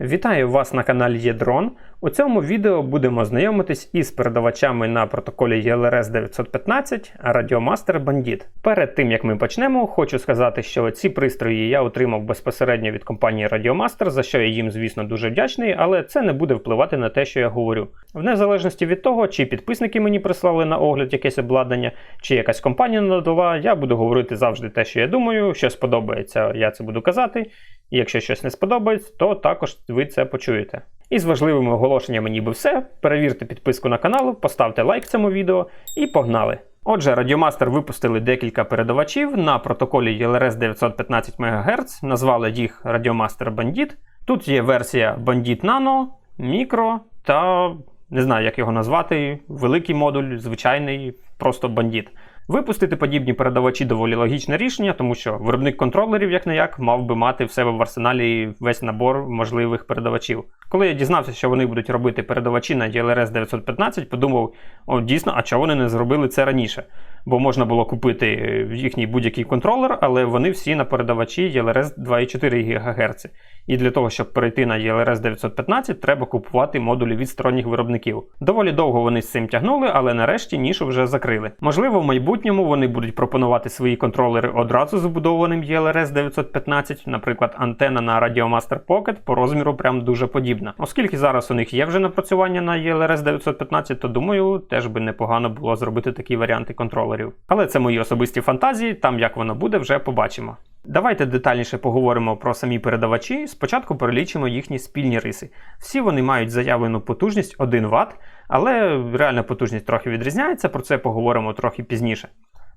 Вітаю вас на каналі Єдрон. У цьому відео будемо знайомитись із передавачами на протоколі ELRS 915 Radiomaster Bandit. Перед тим як ми почнемо, хочу сказати, що ці пристрої я отримав безпосередньо від компанії Radiomaster, за що я їм, звісно, дуже вдячний, але це не буде впливати на те, що я говорю. В незалежності від того, чи підписники мені прислали на огляд якесь обладнання, чи якась компанія надала, я буду говорити завжди те, що я думаю, що сподобається, я це буду казати. І якщо щось не сподобається, то також ви це почуєте. І з важливими оголошеннями ніби все. Перевірте підписку на канал, поставте лайк цьому відео і погнали! Отже, Radiomaster випустили декілька передавачів на протоколі ELRS 915 МГц, назвали їх Radiomaster Bandit. Тут є версія Bandit Nano, Micro та не знаю, як його назвати, великий модуль, звичайний, просто бандіт. Випустити подібні передавачі доволі логічне рішення, тому що виробник контролерів, як не як, мав би мати в себе в арсеналі весь набор можливих передавачів. Коли я дізнався, що вони будуть робити передавачі на DLRS 915, подумав, о, дійсно, а чого вони не зробили це раніше? Бо можна було купити їхній будь-який контролер, але вони всі на передавачі ELRS 2,4 ГГц. І для того, щоб перейти на ELRS 915, треба купувати модулі від сторонніх виробників. Доволі довго вони з цим тягнули, але нарешті нішу вже закрили. Можливо, в майбутньому вони будуть пропонувати свої контролери одразу з вбудованим ELRS 915, наприклад, антена на Radiomaster Pocket по розміру прям дуже подібна. Оскільки зараз у них є вже напрацювання на ELRS 915, то думаю, теж би непогано було зробити такі варіанти контролерів. Але це мої особисті фантазії, там як воно буде, вже побачимо. Давайте детальніше поговоримо про самі передавачі. Спочатку перелічимо їхні спільні риси. Всі вони мають заявлену потужність 1 Вт, але реальна потужність трохи відрізняється, про це поговоримо трохи пізніше.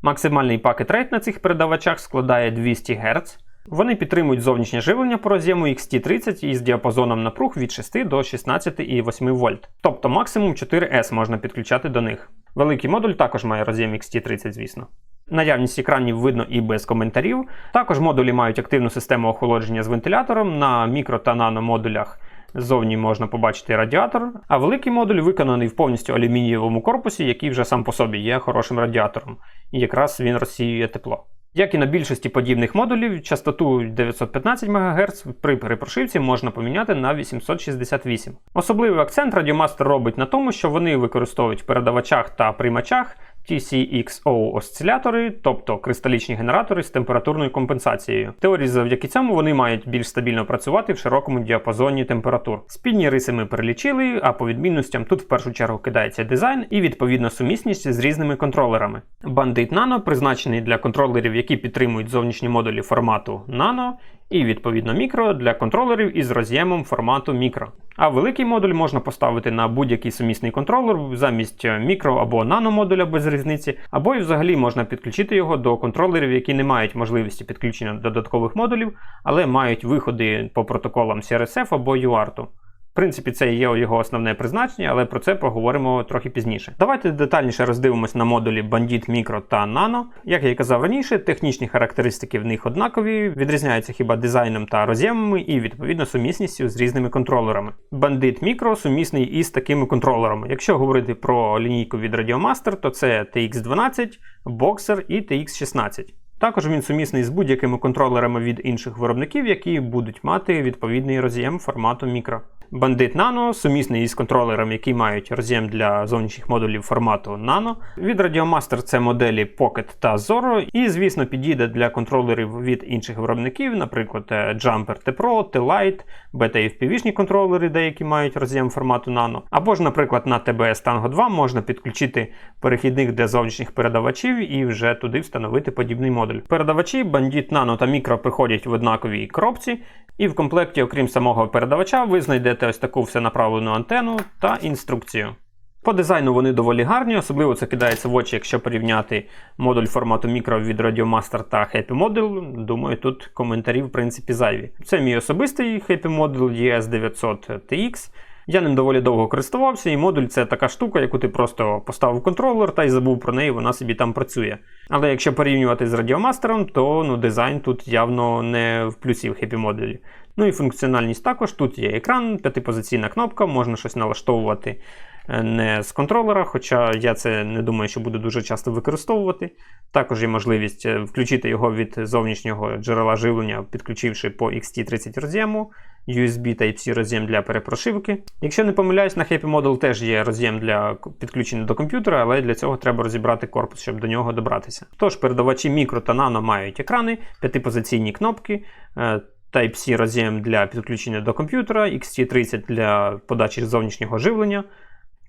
Максимальний пакет рейт на цих передавачах складає 200 Гц. Вони підтримують зовнішнє живлення по роз'єму XT30 із діапазоном напруг від 6 до 16,8 вольт. Тобто максимум 4S можна підключати до них. Великий модуль також має роз'єм XT30, звісно. Наявність екранів видно і без коментарів. Також модулі мають активну систему охолодження з вентилятором. На мікро та нано модулях ззовні можна побачити радіатор. А великий модуль виконаний в повністю алюмінієвому корпусі, який вже сам по собі є хорошим радіатором. І якраз він розсіює тепло. Як і на більшості подібних модулів, частоту 915 МГц при перепрошивці можна поміняти на 868. Особливий акцент Radiomaster робить на тому, що вони використовують в передавачах та приймачах TCXO осцилятори, тобто кристалічні генератори з температурною компенсацією. Теорії завдяки цьому вони мають більш стабільно працювати в широкому діапазоні температур. Спільні риси ми перелічили, а по відмінностям тут в першу чергу кидається дизайн і відповідно сумісність з різними контролерами. Bandit Nano призначений для контролерів, які підтримують зовнішні модулі формату Nano, і відповідно мікро для контролерів із роз'ємом формату мікро. А великий модуль можна поставити на будь-який сумісний контролер замість мікро або наномодуля без різниці, або і взагалі можна підключити його до контролерів, які не мають можливості підключення додаткових модулів, але мають виходи по протоколам CRSF або UART. В принципі, це є його основне призначення, але про це поговоримо трохи пізніше. Давайте детальніше роздивимось на модулі Bandit Micro та Nano. Як я і казав раніше, технічні характеристики в них однакові, відрізняються хіба дизайном та роз'ємами і відповідно сумісністю з різними контролерами. Bandit Micro сумісний із такими контролерами. Якщо говорити про лінійку від Radiomaster, то це TX12, Boxer і TX16. Також він сумісний з будь-якими контролерами від інших виробників, які будуть мати відповідний роз'єм формату мікро. Bandit Nano сумісний із контролерами, які мають роз'єм для зовнішніх модулів формату Nano. Від Radiomaster це моделі Pocket та Zorro, і, звісно, підійде для контролерів від інших виробників, наприклад, Jumper T-Pro, T-Lite, Beta FPV-шні контролери, деякі мають роз'єм формату Nano. Або ж, наприклад, на TBS Tango 2 можна підключити перехідник для зовнішніх передавачів і вже туди встановити подібний модуль. Передавачі Bandit Nano та Micro приходять в однаковій коробці. І в комплекті, окрім самого передавача, ви знайдете ось таку все направлену антенну та інструкцію. По дизайну вони доволі гарні, особливо це кидається в очі, якщо порівняти модуль формату мікро від Radiomaster та Happy Model. Думаю, тут коментарі в принципі зайві. Це мій особистий Happy Model ES900TX. Я ним доволі довго користувався, і модуль це така штука, яку ти просто поставив контролер та й забув про неї, вона собі там працює. Але якщо порівнювати з Radiomaster, то ну, дизайн тут явно не в плюсі в Happy модулі. Ну і функціональність також. Тут є екран, п'ятипозиційна кнопка, можна щось налаштовувати не з контролера, хоча я це не думаю, що буду дуже часто використовувати. Також є можливість включити його від зовнішнього джерела живлення, підключивши по XT30 роз'єму. USB Type-C роз'єм для перепрошивки. Якщо не помиляюсь, на Happy Model теж є роз'єм для підключення до комп'ютера, але для цього треба розібрати корпус, щоб до нього добратися. Тож передавачі мікро та нано мають екрани, п'ятипозиційні кнопки. е, Type-C роз'єм для підключення до комп'ютера, XT30 для подачі зовнішнього живлення.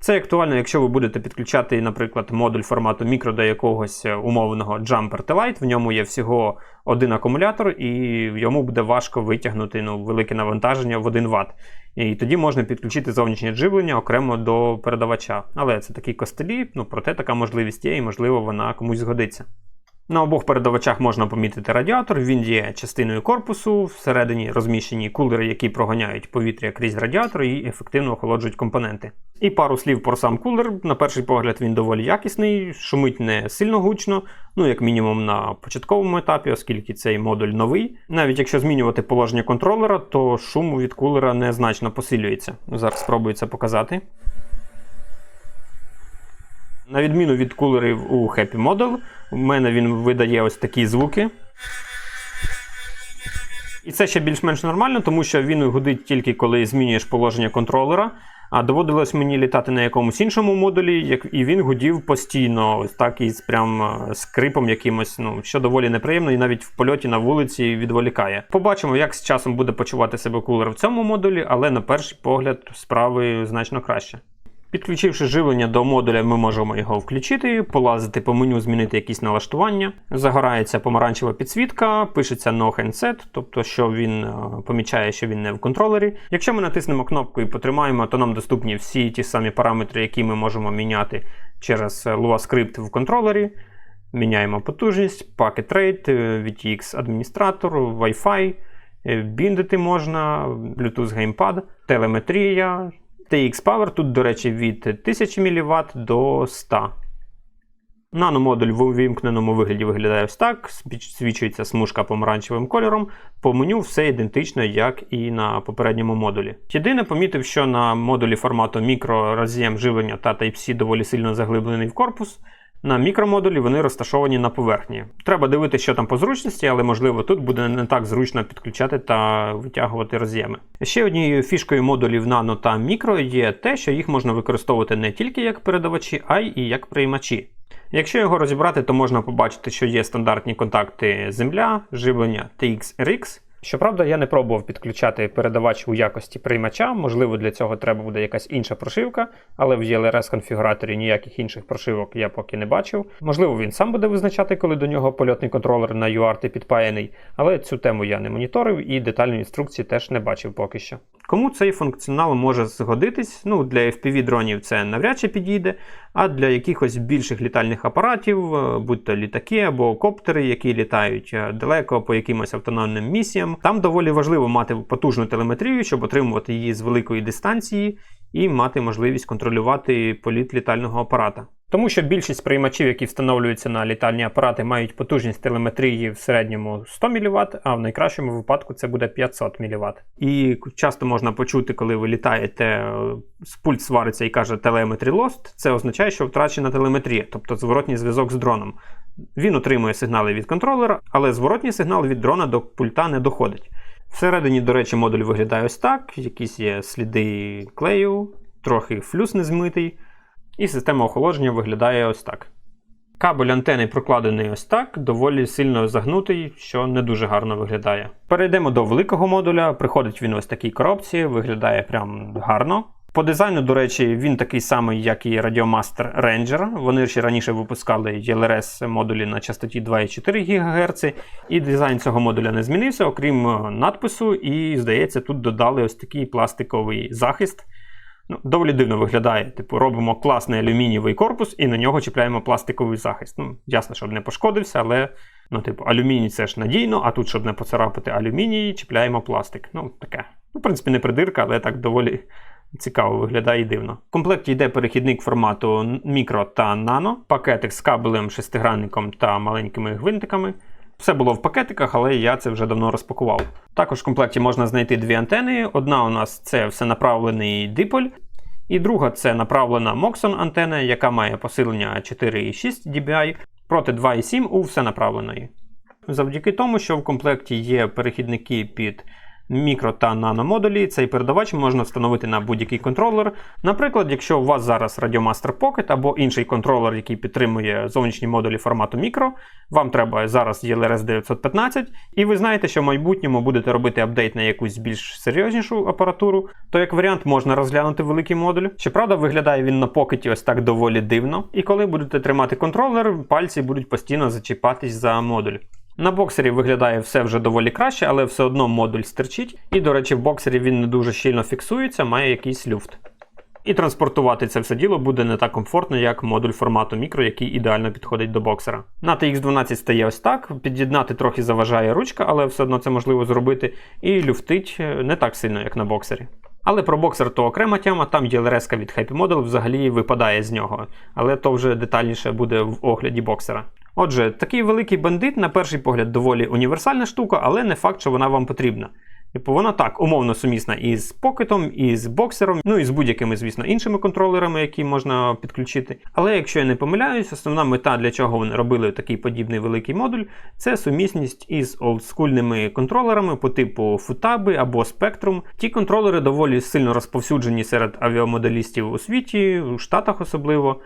Це актуально, якщо ви будете підключати, наприклад, модуль формату мікро до якогось е, умовного Jumper T-Lite, в ньому є всього один акумулятор, і йому буде важко витягнути ну, велике навантаження в 1 Вт. І тоді можна підключити зовнішнє живлення окремо до передавача. Але це такі костелі, ну проте така можливість є, і можливо вона комусь згодиться. На обох передавачах можна помітити радіатор, він є частиною корпусу, всередині розміщені кулери, які проганяють повітря крізь радіатор і ефективно охолоджують компоненти. І пару слів про сам кулер. На перший погляд він доволі якісний, шумить не сильно гучно, ну як мінімум на початковому етапі, оскільки цей модуль новий. Навіть якщо змінювати положення контролера, то шум від кулера незначно посилюється. Зараз спробую це показати. На відміну від кулерів у Happy Model, у мене він видає ось такі звуки. І це ще більш-менш нормально, тому що він гудить тільки коли змінюєш положення контролера. А доводилось мені літати на якомусь іншому модулі, як- і він гудів постійно, ось так із прям е, скрипом якимось, ну, що доволі неприємно, і навіть в польоті на вулиці відволікає. Побачимо, як з часом буде почувати себе кулер в цьому модулі, але на перший погляд справи значно краще. Підключивши живлення до модуля, ми можемо його включити, полазити по меню, змінити якісь налаштування. Загорається помаранчева підсвітка, пишеться No Handset, тобто що він е, помічає, що він не в контролері. Якщо ми натиснемо кнопку і потримаємо, то нам доступні всі ті самі параметри, які ми можемо міняти через е, Lua Script в контролері. Міняємо потужність, Packet Rate, е, VTX адміністратор, Wi-Fi, біндити можна, Bluetooth Gamepad, телеметрія. TX Power тут, до речі, від 1000 мВт до 100. Наномодуль в увімкненому вигляді виглядає ось так. Свічується смужка помаранчевим кольором. По меню все ідентично, як і на попередньому модулі. Єдине, помітив, що на модулі формату мікро роз'єм живлення та Type-C доволі сильно заглиблений в корпус. На мікромодулі вони розташовані на поверхні. Треба дивитися, що там по зручності, але можливо тут буде не так зручно підключати та витягувати роз'єми. Ще однією фішкою модулів нано та мікро є те, що їх можна використовувати не тільки як передавачі, а й як приймачі. Якщо його розібрати, то можна побачити, що є стандартні контакти земля, живлення TX-RX. Щоправда, я не пробував підключати передавач у якості приймача, можливо, для цього треба буде якась інша прошивка, але в ELRS конфігураторі ніяких інших прошивок я поки не бачив. Можливо, він сам буде визначати, коли до нього польотний контролер на UART підпаяний, але цю тему я не моніторив і детальної інструкції теж не бачив поки що. Кому цей функціонал може згодитись? Ну, для FPV-дронів це навряд чи підійде, а для якихось більших літальних апаратів, е, будь то літаки або коптери, які літають е, далеко по якимось автономним місіям, там доволі важливо мати потужну телеметрію, щоб отримувати її з великої дистанції і мати можливість контролювати політ літального апарата. Тому що більшість приймачів, які встановлюються на літальні апарати, мають потужність телеметрії в середньому 100 мВт, а в найкращому випадку це буде 500 мВт. І часто можна почути, коли ви літаєте, з пульт свариться і каже telemetry lost, це означає, що втрачена телеметрія, тобто зворотній зв'язок з дроном. Він отримує сигнали від контролера, але зворотній сигнал від дрона до пульта не доходить. Всередині, до речі, модуль виглядає ось так: якісь є сліди клею, трохи флюс не змитий. І система охолодження виглядає ось так. Кабель антени прокладений ось так, доволі сильно загнутий, що не дуже гарно виглядає. Перейдемо до великого модуля. Приходить він ось такій коробці, виглядає прям гарно. По дизайну, до речі, він такий самий, як і Radiomaster Ranger. Вони ще раніше випускали ELRS модулі на частоті 2,4 ГГц, і дизайн цього модуля не змінився, окрім надпису, і, здається, тут додали ось такий пластиковий захист. Ну, Доволі дивно виглядає. Типу, робимо класний алюмінієвий корпус і на нього чіпляємо пластиковий захист. Ну, Ясно, щоб не пошкодився, але ну, типу, алюміній це ж надійно, а тут, щоб не поцарапати алюміній, чіпляємо пластик. Ну, таке. Ну, В принципі, не придирка, але так доволі цікаво виглядає і дивно. В комплекті йде перехідник формату мікро та нано, пакетик з кабелем, шестигранником та маленькими гвинтиками. Все було в пакетиках, але я це вже давно розпакував. Також в комплекті можна знайти дві антени. Одна у нас це всенаправлений диполь, і друга це направлена Moxon антена, яка має посилення 4,6 dBi проти 2,7 у всенаправленої. Завдяки тому, що в комплекті є перехідники під мікро та наномодулі. Цей передавач можна встановити на будь-який контролер. Наприклад, якщо у вас зараз Radiomaster Pocket або інший контролер, який підтримує зовнішні модулі формату мікро, вам треба зараз ELRS 915, і ви знаєте, що в майбутньому будете робити апдейт на якусь більш серйознішу апаратуру, то як варіант можна розглянути великий модуль. Щоправда, виглядає він на покеті ось так доволі дивно. І коли будете тримати контролер, пальці будуть постійно зачіпатись за модуль. На боксері виглядає все вже доволі краще, але все одно модуль стерчить. І, до речі, в боксері він не дуже щільно фіксується, має якийсь люфт. І транспортувати це все діло буде не так комфортно, як модуль формату мікро, який ідеально підходить до боксера. На TX12 стає ось так, під'єднати трохи заважає ручка, але все одно це можливо зробити. І люфтить е, не так сильно, як на боксері. Але про боксер то окрема тема, там є LRS від Happy Model взагалі випадає з нього. Але то вже детальніше буде в огляді боксера. Отже, такий великий бандит, на перший погляд, доволі універсальна штука, але не факт, що вона вам потрібна. Типу вона так умовно сумісна із покетом, і з боксером, ну і з будь-якими, звісно, іншими контролерами, які можна підключити. Але якщо я не помиляюсь, основна мета, для чого вони робили такий подібний великий модуль, це сумісність із олдскульними контролерами по типу Futabi або Spectrum. Ті контролери доволі сильно розповсюджені серед авіамоделістів у світі, у Штатах особливо.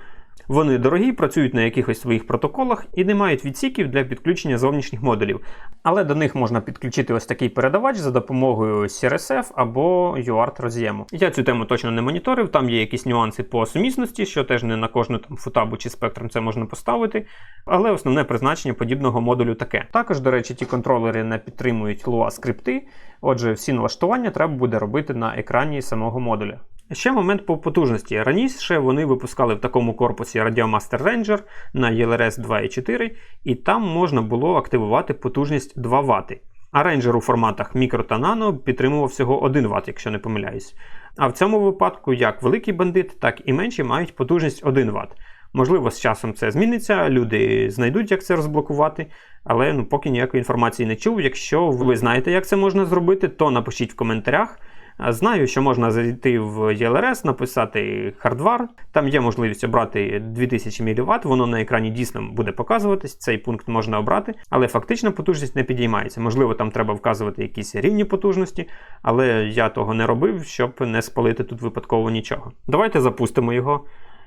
Вони дорогі, працюють на якихось своїх протоколах і не мають відсіків для підключення зовнішніх модулів. Але до них можна підключити ось такий передавач за допомогою CRSF або UART роз'єму. Я цю тему точно не моніторив, там є якісь нюанси по сумісності, що теж не на кожну там футабу чи спектром це можна поставити. Але основне призначення подібного модулю таке. Також, до речі, ті контролери не підтримують Lua скрипти, отже, всі налаштування треба буде робити на екрані самого модуля. Ще момент по потужності. Раніше вони випускали в такому корпусі Radiomaster Ranger на ELRS 2.4, і там можна було активувати потужність 2 Вт. А Ranger у форматах мікро та нано підтримував всього 1 Вт, якщо не помиляюсь. А в цьому випадку як великий бандит, так і менші мають потужність 1 Вт. Можливо, з часом це зміниться, люди знайдуть, як це розблокувати, але ну, поки ніякої інформації не чув. Якщо ви знаєте, як це можна зробити, то напишіть в коментарях. Знаю, що можна зайти в ELRS, написати хардвар. Там є можливість обрати 2000 мВт, воно на екрані дійсно буде показуватись, цей пункт можна обрати, але фактично потужність не підіймається. Можливо, там треба вказувати якісь рівні потужності, але я того не робив, щоб не спалити тут випадково нічого. Давайте запустимо його.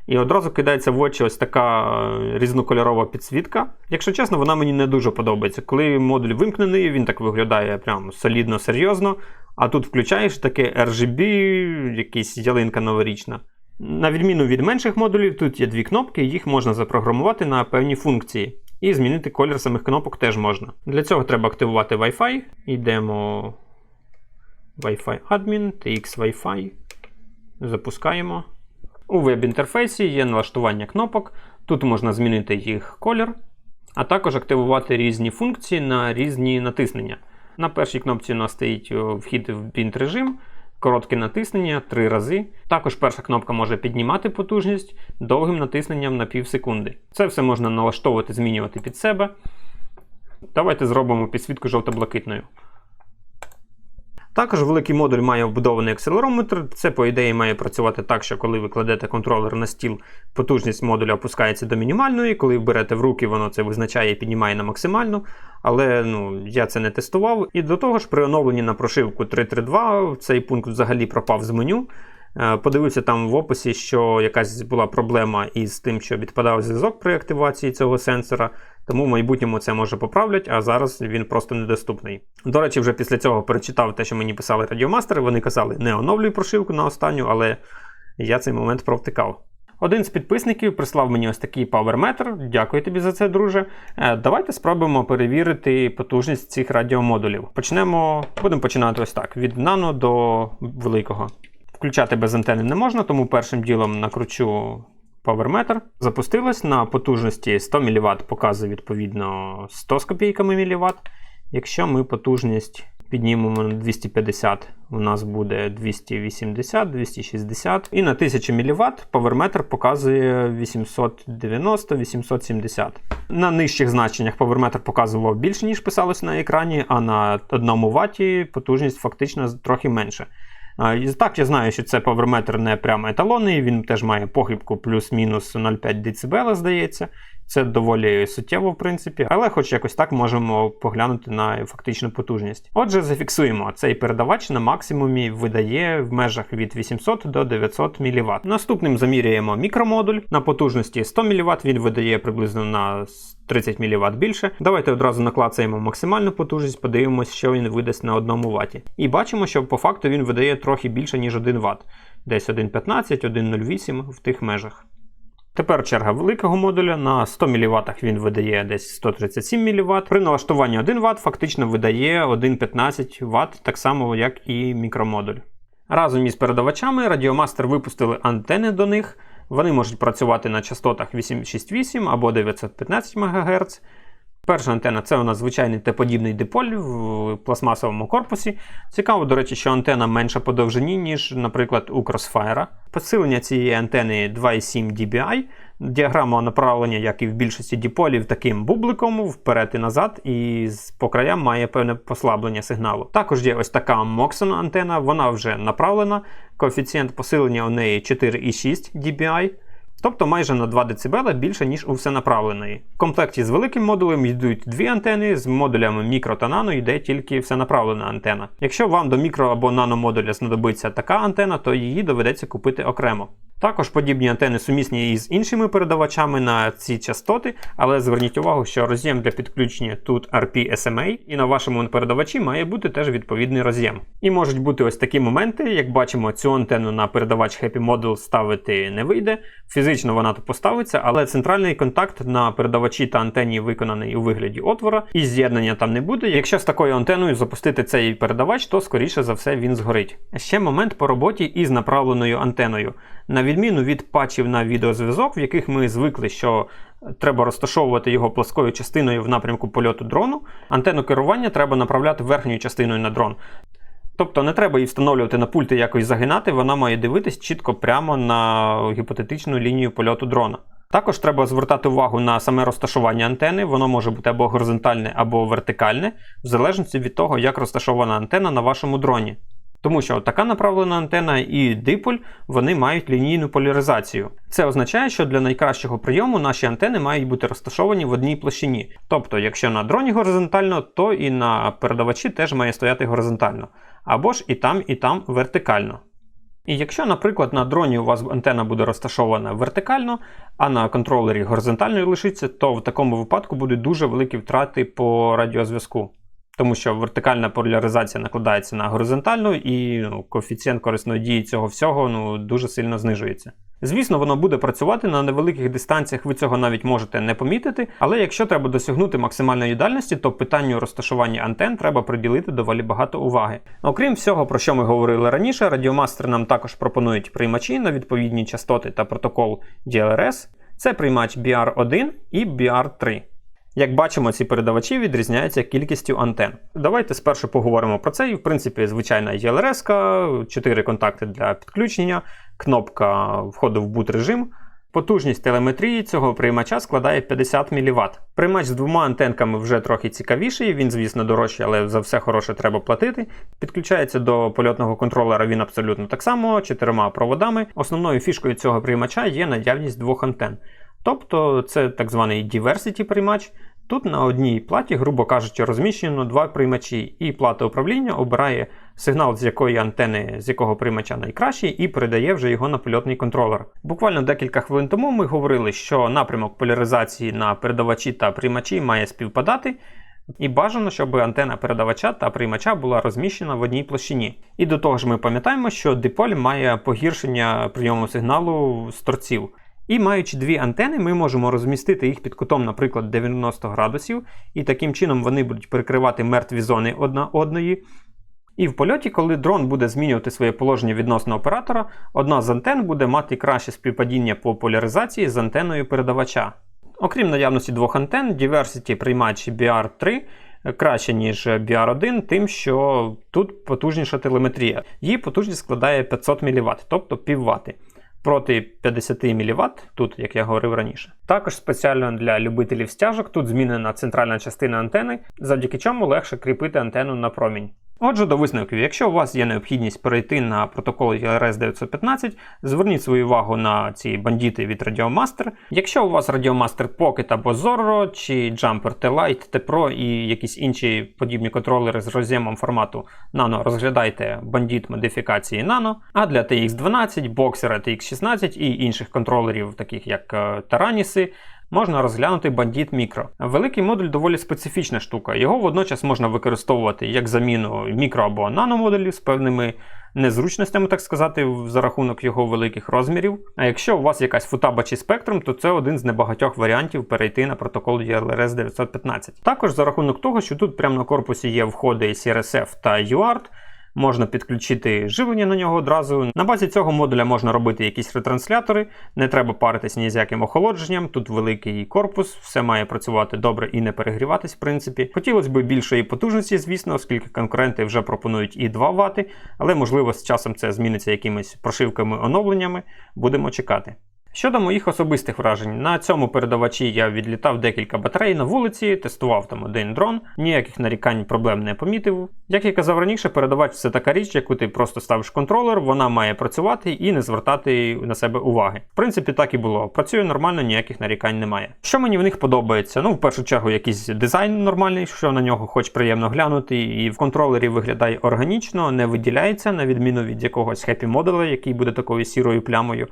І одразу кидається в очі ось така різнокольорова підсвітка. Якщо чесно, вона мені не дуже подобається. Коли модуль вимкнений, він так виглядає прям солідно, серйозно. А тут включаєш таке RGB, якась ялинка новорічна. На відміну від менших модулів, тут є дві кнопки, їх можна запрограмувати на певні функції. І змінити колір самих кнопок теж можна. Для цього треба активувати Wi-Fi. Йдемо Wi-Fi Admin, TX Wi-Fi. Запускаємо. У веб-інтерфейсі є налаштування кнопок. Тут можна змінити їх колір, а також активувати різні функції на різні натиснення. На першій кнопці у нас стоїть вхід в бінт режим, коротке натиснення 3 рази. Також перша кнопка може піднімати потужність довгим натисненням на пів секунди. Це все можна налаштовувати, змінювати під себе. Давайте зробимо підсвітку жовто-блакитною. Також великий модуль має вбудований акселерометр. Це, по ідеї, має працювати так, що коли ви кладете контролер на стіл, потужність модуля опускається до мінімальної. Коли берете в руки, воно це визначає і піднімає на максимальну. Але ну, я це не тестував. І до того ж, при оновленні на прошивку 3.3.2 цей пункт взагалі пропав з меню. Е, подивився там в описі, що якась була проблема із тим, що відпадав зв'язок при активації цього сенсора, тому в майбутньому це може поправлять, а зараз він просто недоступний. До речі, вже після цього перечитав те, що мені писали радіомастери. Вони казали, не оновлюй прошивку на останню, але я цей момент провтикав. Один з підписників прислав мені ось такий паверметр. Дякую тобі за це, друже. Е, давайте спробуємо перевірити потужність цих радіомодулів. Почнемо, будемо починати ось так: від нано до великого. Включати без антени не можна, тому першим ділом накручу PowerMeter. Запустилось на потужності 100 мВт, показує відповідно 100 з копійками мВт. Якщо ми потужність піднімемо на 250, у нас буде 280, 260. І на 1000 мВт PowerMeter показує 890-870. На нижчих значеннях PowerMeter показував більше, ніж писалось на екрані, а на 1 Вт потужність фактично трохи менше. Так, я знаю, що це паверметр не прямо еталонний, він теж має похибку плюс-мінус 0,5 дБ, здається. Це доволі суттєво, в принципі, але хоч якось так можемо поглянути на фактичну потужність. Отже, зафіксуємо, цей передавач на максимумі видає в межах від 800 до 900 мВт. Наступним заміряємо мікромодуль. На потужності 100 мВт він видає приблизно на 30 мВт більше. Давайте одразу наклацаємо максимальну потужність, подивимося, що він видасть на 1 Вт. І бачимо, що по факту він видає трохи більше, ніж 1 Вт. Десь 1,15, 1,08 в тих межах. Тепер черга великого модуля. На 100 мВт він видає десь 137 мВт. При налаштуванні 1 Вт фактично видає 1,15 Вт, так само, як і мікромодуль. Разом із передавачами Радіомастер випустили антени до них. Вони можуть працювати на частотах 868 або 915 МГц. Перша антена це у нас звичайний Т-подібний диполь в пластмасовому корпусі. Цікаво, до речі, що антена менша по довжині, ніж, наприклад, у Crossfire. Посилення цієї антени 2,7 dBi. Діаграма направлення, як і в більшості диполів, таким бубликом вперед і назад, і по краям має певне послаблення сигналу. Також є ось така Moxon антена, вона вже направлена. Коефіцієнт посилення у неї 4,6 dBi. Тобто майже на 2 дБ більше, ніж у всенаправленої. В комплекті з великим модулем йдуть дві антени, з модулями мікро та нано йде тільки всенаправлена антена. Якщо вам до мікро або наномодуля знадобиться така антена, то її доведеться купити окремо. Також подібні антени сумісні із іншими передавачами на ці частоти, але зверніть увагу, що роз'єм для підключення тут RP-SMA, і на вашому передавачі має бути теж відповідний роз'єм. І можуть бути ось такі моменти, як бачимо, цю антенну на передавач Happy Model ставити не вийде. Фізично вона тут поставиться, але центральний контакт на передавачі та антені виконаний у вигляді отвора, і з'єднання там не буде. Якщо з такою антеною запустити цей передавач, то скоріше за все він згорить. Ще момент по роботі із направленою антеною. На відміну від патчів на відеозв'язок, в яких ми звикли, що треба розташовувати його плоскою частиною в напрямку польоту дрону, антенну керування треба направляти верхньою частиною на дрон. Тобто не треба її встановлювати на пульт і якось загинати, вона має дивитись чітко прямо на гіпотетичну лінію польоту дрона. Також треба звертати увагу на саме розташування антени, воно може бути або горизонтальне, або вертикальне, в залежності від того, як розташована антена на вашому дроні. Тому що така направлена антена і диполь вони мають лінійну поляризацію. Це означає, що для найкращого прийому наші антени мають бути розташовані в одній площині. Тобто, якщо на дроні горизонтально, то і на передавачі теж має стояти горизонтально. Або ж і там, і там вертикально. І якщо, наприклад, на дроні у вас антена буде розташована вертикально, а на контролері горизонтально лишиться, то в такому випадку будуть дуже великі втрати по радіозв'язку. Тому що вертикальна поляризація накладається на горизонтальну, і ну, коефіцієнт корисної дії цього всього ну, дуже сильно знижується. Звісно, воно буде працювати на невеликих дистанціях, ви цього навіть можете не помітити, але якщо треба досягнути максимальної дальності, то питанню розташування антен треба приділити доволі багато уваги. Окрім всього, про що ми говорили раніше, радіомастер нам також пропонують приймачі на відповідні частоти та протокол DLRS. Це приймач BR1 і BR3. Як бачимо, ці передавачі відрізняються кількістю антен. Давайте спершу поговоримо про це. І, в принципі, звичайна ELRS, 4 контакти для підключення, кнопка входу в бут режим. Потужність телеметрії цього приймача складає 50 мВт. Приймач з двома антенками вже трохи цікавіший, він, звісно, дорожчий, але за все хороше треба платити. Підключається до польотного контролера він абсолютно так само, чотирма проводами. Основною фішкою цього приймача є наявність двох антен. Тобто це так званий diversity приймач. Тут на одній платі, грубо кажучи, розміщено два приймачі, і плата управління обирає сигнал, з якої антени, з якого приймача найкращий, і передає вже його на польотний контролер. Буквально декілька хвилин тому ми говорили, що напрямок поляризації на передавачі та приймачі має співпадати. І бажано, щоб антена передавача та приймача була розміщена в одній площині. І до того ж, ми пам'ятаємо, що диполь має погіршення прийому сигналу з торців. І маючи дві антени, ми можемо розмістити їх під кутом, наприклад, 90 градусів, і таким чином вони будуть перекривати мертві зони одна одної. І в польоті, коли дрон буде змінювати своє положення відносно оператора, одна з антен буде мати краще співпадіння по поляризації з антеною передавача. Окрім наявності двох антен, Diversity приймач BR3 краще, ніж BR1, тим, що тут потужніша телеметрія. Її потужність складає 500 мВт, тобто пів вати проти 50 мВт, тут, як я говорив раніше. Також спеціально для любителів стяжок тут змінена центральна частина антени, завдяки чому легше кріпити антенну на промінь. Отже, до висновків, якщо у вас є необхідність перейти на протокол ELRS 915, зверніть свою увагу на ці бандіти від Radiomaster. Якщо у вас Radiomaster Pocket або Zorro, чи Jumper T-Lite, T-Pro і якісь інші подібні контролери з роз'ємом формату Nano, розглядайте бандіт модифікації Nano. А для TX12, Boxer TX16 і інших контролерів, таких як е, Taranis, можна розглянути бандіт мікро. Великий модуль доволі специфічна штука. Його водночас можна використовувати як заміну мікро або наномодулів з певними незручностями, так сказати, за рахунок його великих розмірів. А якщо у вас якась футаба чи спектрум, то це один з небагатьох варіантів перейти на протокол ELRS 915. Також за рахунок того, що тут прямо на корпусі є входи CRSF та UART, Можна підключити живлення на нього одразу. На базі цього модуля можна робити якісь ретранслятори, не треба паритись ні з яким охолодженням. Тут великий корпус, все має працювати добре і не перегріватись, в принципі. Хотілося б більшої потужності, звісно, оскільки конкуренти вже пропонують і 2 Вт, але можливо з часом це зміниться якимись прошивками, оновленнями. Будемо чекати. Щодо моїх особистих вражень, на цьому передавачі я відлітав декілька батарей на вулиці, тестував там один дрон, ніяких нарікань проблем не помітив. Як я казав раніше, передавач це така річ, яку ти просто ставиш контролер, вона має працювати і не звертати на себе уваги. В принципі, так і було. Працює нормально, ніяких нарікань немає. Що мені в них подобається? Ну, в першу чергу, якийсь дизайн нормальний, що на нього хоч приємно глянути, і в контролері виглядає органічно, не виділяється, на відміну від якогось хеппі модуля, який буде такою сірою плямою.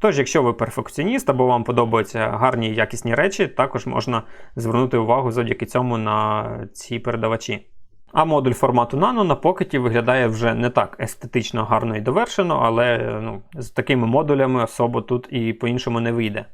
Тож, якщо ви перфекціоніст або вам подобаються гарні якісні речі, також можна звернути увагу завдяки цьому на ці передавачі. А модуль формату Nano на покеті виглядає вже не так естетично гарно і довершено, але ну, з такими модулями особо тут і по-іншому не вийде.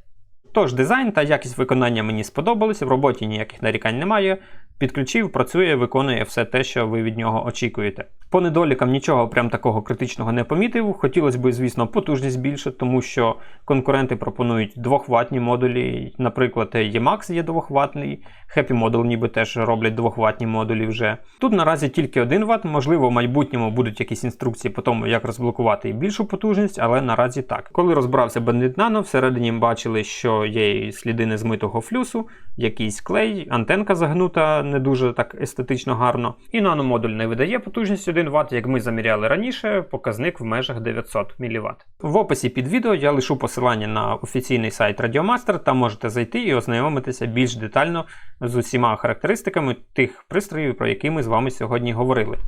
Тож дизайн та якість виконання мені сподобались, в роботі ніяких нарікань немає. Підключив, працює, виконує все те, що ви від нього очікуєте. По недолікам нічого прям такого критичного не помітив. Хотілося б, звісно, потужність більше, тому що конкуренти пропонують двохватні модулі. Наприклад, Emax є двохватний, Happy Model ніби теж роблять двохватні модулі вже. Тут наразі тільки 1 Вт, можливо, в майбутньому будуть якісь інструкції по тому, як розблокувати більшу потужність, але наразі так. Коли розбирався Bandit Nano, всередині бачили, що є сліди незмитого флюсу, якийсь клей, антенка загнута не дуже так естетично гарно. І наномодуль не видає потужність 1 Вт, як ми заміряли раніше, показник в межах 900 мВт. В описі під відео я лишу посилання на офіційний сайт Radiomaster, там можете зайти і ознайомитися більш детально з усіма характеристиками тих пристроїв, про які ми з вами сьогодні говорили.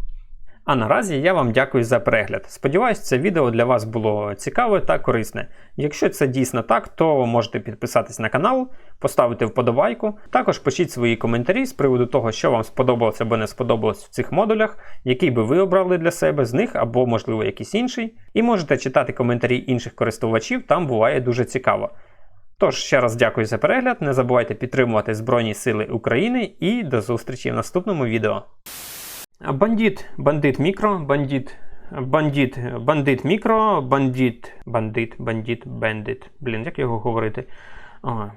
А наразі я вам дякую за перегляд. Сподіваюсь, це відео для вас було цікаве та корисне. Якщо це дійсно так, то можете підписатись на канал, поставити вподобайку. Також пишіть свої коментарі з приводу того, що вам сподобалося або не сподобалось в цих модулях, який би ви обрали для себе з них, або, можливо, якийсь інший. І можете читати коментарі інших користувачів, там буває дуже цікаво. Тож, ще раз дякую за перегляд. Не забувайте підтримувати Збройні Сили України і до зустрічі в наступному відео. Бандит, бандит мікро, бандит, бандит, бандит мікро, бандит, бандит, бандит, бандит. Блін, як його говорити? Ага.